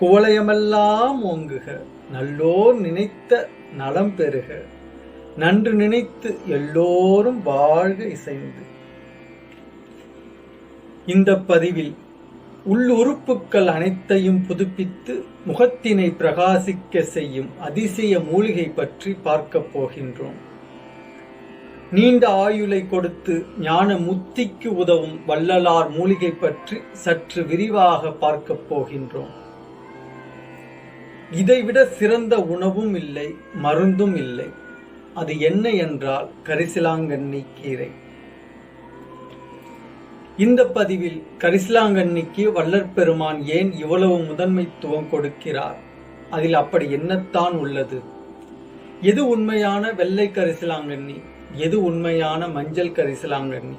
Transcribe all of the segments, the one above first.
குவளையமெல்லாம் ஓங்குக நல்லோர் நினைத்த நலம் பெறுக. நன்று நினைத்து எல்லோரும் வாழ்க இசைந்து. இந்த பதிவில் உள்ளுறுப்புக்கள் அனைத்தையும் புதுப்பித்து முகத்தினை பிரகாசிக்க செய்யும் அதிசய மூலிகை பற்றி பார்க்கப் போகின்றோம். நீண்ட ஆயுளை கொடுத்து ஞான முத்திக்கு உதவும் வள்ளலார் மூலிகை பற்றி சற்று விரிவாக பார்க்கப் போகின்றோம். இதைவிட சிறந்த உணவும் இல்லை மருந்தும் இல்லை. அது என்ன என்றால் கரிசிலாங்கண்ணி கீரை. இந்த பதிவில் கரிசலாங்கண்ணிக்கு வள்ளற் பெருமான் ஏன் இவ்வளவு முதன்மைத்துவம் கொடுக்கிறார்? அதில் அப்படி என்னத்தான் உள்ளது? எது உண்மையான வெள்ளை கரிசலாங்கண்ணி? எது உண்மையான மஞ்சள் கரிசலாங்கண்ணி?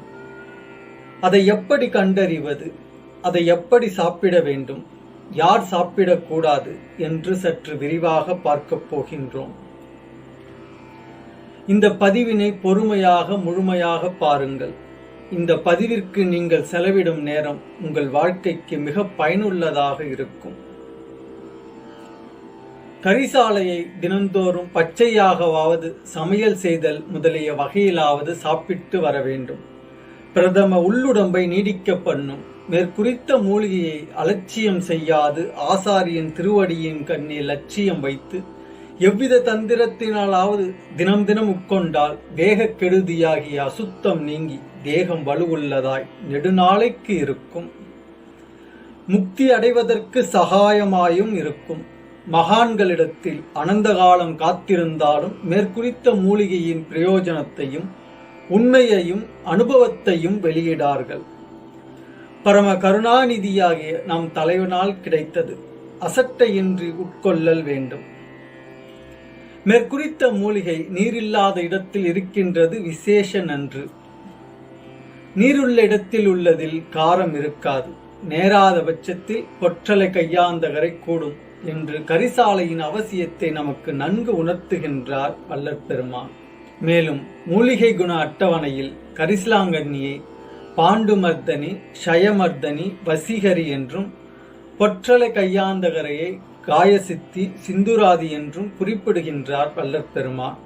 அதை எப்படி கண்டறிவது? அதை எப்படி சாப்பிட வேண்டும்? யார் சாப்பிடக்கூடாது என்று சற்று விரிவாக பார்க்கப் போகின்றோம். இந்த பதிவினை பொறுமையாக முழுமையாக பாருங்கள். இந்த பதிவிற்கு நீங்கள் செலவிடும் நேரம் உங்கள் வாழ்க்கைக்கு மிக பயனுள்ளதாக இருக்கும். கரிசாலையை தினந்தோறும் பச்சையாகவாவது சமையல் செய்தல் முதலிய வகையிலாவது சாப்பிட்டு வர வேண்டும். பிரதம உள்ளுடம்பை நீடிக்க பண்ணும். மேற்குறித்த மூலிகையை அலட்சியம் செய்யாது ஆசாரியின் திருவடியின் கண்ணே லட்சியம் வைத்து எவ்வித தந்திரத்தினாலாவது தினம் தினம் உட்கொண்டால் தேக கெடுதியாகிய அசுத்தம் நீங்கி தேகம் வலுவுள்ளதாய் நெடுநாளைக்கு இருக்கும். முக்தி அடைவதற்கு சகாயமாயும் இருக்கும். மகான்களிடத்தில் அனந்த காலம் காத்திருந்தாலும் மேற்குறித்த மூலிகையின் பிரயோஜனத்தையும் உண்மையையும் அனுபவத்தையும் வெளியிடார்கள். பரம கருணாநிதியாகிய நம் தலைவனால் கிடைத்தது. அசட்டையின்றி உட்கொள்ளல் வேண்டும். மேற்குறித்த மூலிகை நீரில்லாத இடத்தில் இருக்கின்றது விசேஷ நன்று. நீருள்ள இடத்தில் உள்ளதில் காரம் இருக்காது. நேராத பட்சத்தில் பொற்றலை கையாந்தகரை கூடும் என்று கரிசாலையின் அவசியத்தை நமக்கு நன்கு உணர்த்துகின்றார் வல்லற்பெருமான். மேலும் மூலிகை குண அட்டவணையில் கரிசலாங்கண்ணியை பாண்டுமர்தனி ஷயமர்தனி வசீகரி என்றும் பொற்றலை கையாந்தகரையை காயசித்தி சிந்துராதி என்றும் குறிப்பிடுகின்றார் வல்லற் பெருமான்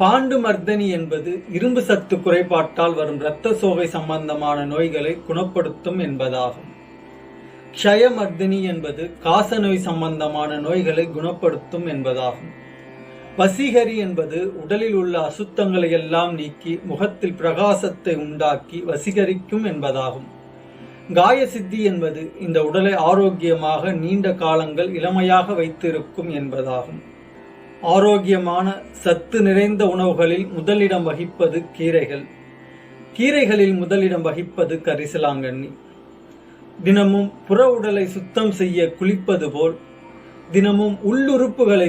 பாண்டு மர்தனி என்பது இரும்பு சத்து குறைபாட்டால் வரும் இரத்த சோகை சம்பந்தமான நோய்களை குணப்படுத்தும் என்பதாகும். க்ஷயமர்தினி என்பது காசநோய் சம்பந்தமான நோய்களை குணப்படுத்தும் என்பதாகும். வசீகரி என்பது உடலில் உள்ள அசுத்தங்களை எல்லாம் நீக்கி முகத்தில் பிரகாசத்தை உண்டாக்கி வசீகரிக்கும் என்பதாகும். காய சித்தி என்பது இந்த உடலை ஆரோக்கியமாக நீண்ட காலங்கள் இளமையாக வைத்திருக்கும் என்பதாகும். ஆரோக்கியமான சத்து நிறைந்த உணவுகளில் முதலிடம் வகிப்பது கீரைகள். கீரைகளில் முதலிடம் வகிப்பது கரிசலாங்கண்ணி. தினமும் புற உடலை சுத்தம் செய்ய குளிப்பது போல் தினமும் உள்ளுறுப்புகளை